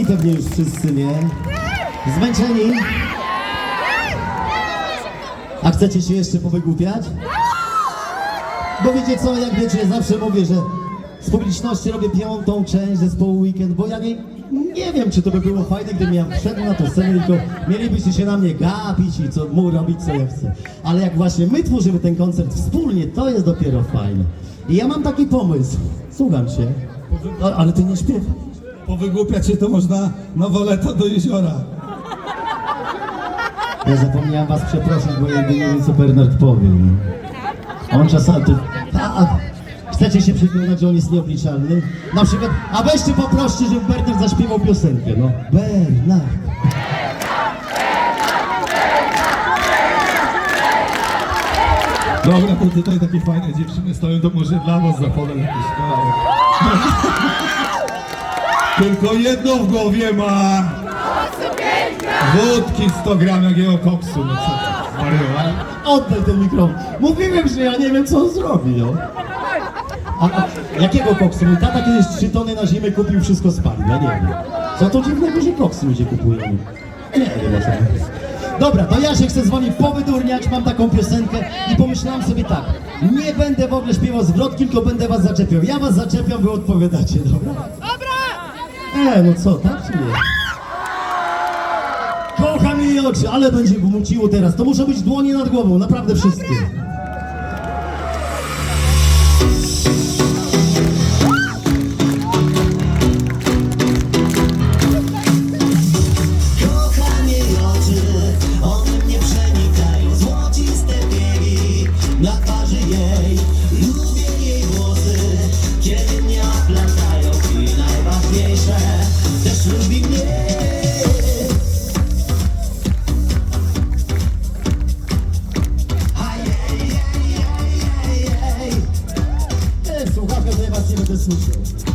I pewnie już wszyscy, nie? Zmęczeni? A chcecie się jeszcze powygłupiać? Bo wiecie co, jak wiecie, zawsze mówię, że z publiczności robię piątą część zespołu Weekend, bo ja nie, nie wiem, czy to by było fajne, gdybym ja wszedł na tę scenę, tylko mielibyście się na mnie gapić i co, mu robić, co ja chcę. Ale jak właśnie my tworzymy ten koncert wspólnie, to jest dopiero fajne. I ja mam taki pomysł. Słucham cię. Ale ty nie śpiewaj. Powygłupiać się to można na woleta do jeziora. Ja zapomniałem was przeprosić, bo ja nie wiem, co Bernard powie. no. On czasami... To, a, chcecie się przekonać, że on jest nieobliczalny? Na przykład... A weźcie poproście, żeby Bernard zaśpiewał piosenkę, no. Bernard. Dobra, to tutaj takie fajne dziewczyny stoją, to może dla was zapolę jakiś kawałek. Tylko jedno w głowie ma. Wódki 100 gram jakiego koksu, no co ty, zwariowałeś? Oddaj ten mikrofon. Mówiłem, że ja nie wiem, co on zrobi, no. A, a jakiego koksu? Mój tata kiedyś trzy tony na zimę kupił, wszystko spalił, ja nie wiem. Co to dziwnego, że koksy ludzie kupują? Nie wiem, o co chodzi. Dobra, to ja się chcę z wami powydurniać, mam taką piosenkę i pomyślałem sobie tak, nie będę w ogóle śpiewał zwrotki, tylko będę was zaczepiał. Ja was zaczepiam, wy odpowiadacie, dobra? Dobra! E, no co, tak czy nie? Kocham jej oczy, ale będzie muciło teraz. To muszą być dłonie nad głową, naprawdę wszystkie. Kocham jej oczy, one mnie przenikają Złociste biegi na to ja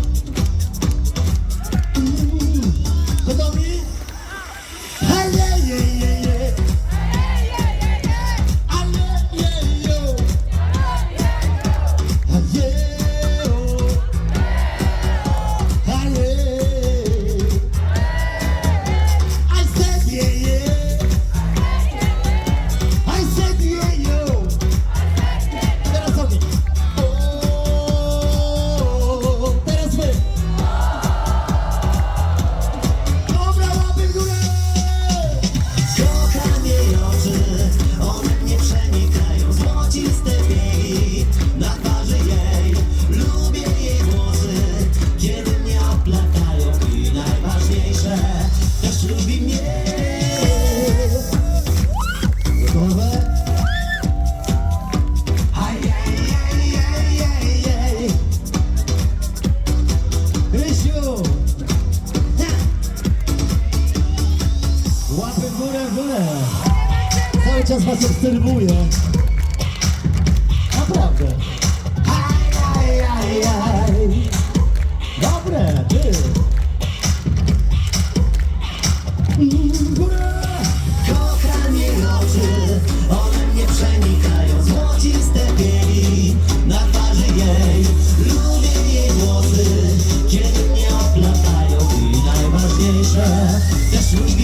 W górę, górę! Cały czas was obserwuję. Naprawdę. Ajajajaj. Dobre, ty! W górę! Kocham jej oczy, one mnie przenikają Złociste biegi na twarzy jej Lubię jej włosy, kiedy mnie oplatają I najważniejsze, też lubi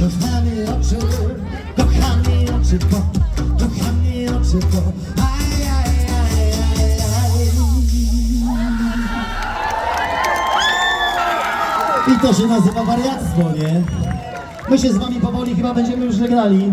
Kochany oczy, kochany oczy, bo, kochany oczy, bo, I to się nazywa wariactwo, nie? My się z wami powoli chyba będziemy już żegnali.